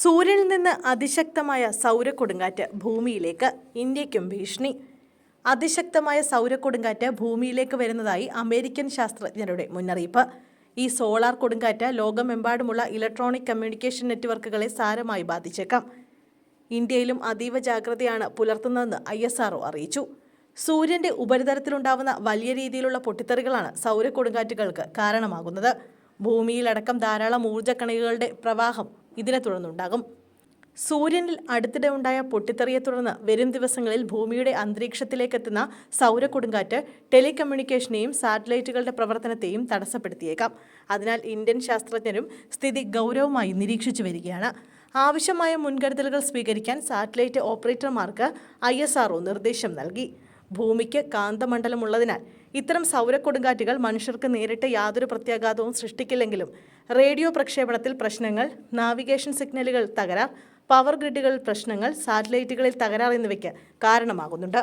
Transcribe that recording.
സൂര്യനിൽ നിന്ന് അതിശക്തമായ സൗരക്കൊടുങ്കാറ്റ് ഭൂമിയിലേക്ക് ഇന്ത്യയ്ക്കും ഭീഷണി. അതിശക്തമായ സൗരക്കൊടുങ്കാറ്റ് ഭൂമിയിലേക്ക് വരുന്നതായി അമേരിക്കൻ ശാസ്ത്രജ്ഞരുടെ മുന്നറിയിപ്പ്. ഈ സോളാർ കൊടുങ്കാറ്റ് ലോകമെമ്പാടുമുള്ള ഇലക്ട്രോണിക് കമ്മ്യൂണിക്കേഷൻ നെറ്റ്വർക്കുകളെ സാരമായി ബാധിച്ചേക്കാം. ഇന്ത്യയിലും അതീവ ജാഗ്രതയാണ് പുലർത്തുന്നതെന്ന് ഐ എസ് ആർഒ അറിയിച്ചു. സൂര്യന്റെ ഉപരിതലത്തിലുണ്ടാവുന്ന വലിയ രീതിയിലുള്ള പൊട്ടിത്തെറികളാണ് സൗരക്കൊടുങ്കാറ്റുകൾക്ക് കാരണമാകുന്നത്. ഭൂമിയിലടക്കം ധാരാളം ഊർജക്കണികകളുടെ പ്രവാഹം ഇതിനെ തുടർന്നുണ്ടാകും. സൂര്യനിൽ അടുത്തിടെ ഉണ്ടായ പൊട്ടിത്തെറിയെ തുടർന്ന് വരും ദിവസങ്ങളിൽ ഭൂമിയുടെ അന്തരീക്ഷത്തിലേക്കെത്തുന്ന സൗരക്കൊടുങ്കാറ്റ് ടെലികമ്മ്യൂണിക്കേഷനെയും സാറ്റലൈറ്റുകളുടെ പ്രവർത്തനത്തെയും തടസ്സപ്പെടുത്തിയേക്കാം. അതിനാൽ ഇന്ത്യൻ ശാസ്ത്രജ്ഞരും സ്ഥിതി ഗൗരവമായി നിരീക്ഷിച്ചു വരികയാണ്. ആവശ്യമായ മുൻകരുതലുകൾ സ്വീകരിക്കാൻ സാറ്റലൈറ്റ് ഓപ്പറേറ്റർമാർക്ക് ഐ നിർദ്ദേശം നൽകി. ഭൂമിക്ക് കാന്തമണ്ഡലമുള്ളതിനാൽ ഇത്തരം സൗരക്കൊടുങ്കാറ്റുകൾ മനുഷ്യർക്ക് നേരിട്ട് യാതൊരു പ്രത്യാഘാതവും സൃഷ്ടിക്കില്ലെങ്കിലും റേഡിയോ പ്രക്ഷേപണത്തിൽ പ്രശ്നങ്ങൾ നാവിഗേഷൻ സിഗ്നലുകൾ തകരാർ പവർ ഗ്രിഡുകളിൽ പ്രശ്നങ്ങൾ സാറ്റലൈറ്റുകളിൽ തകരാർ എന്നിവയ്ക്ക് കാരണമാകുന്നുണ്ട്.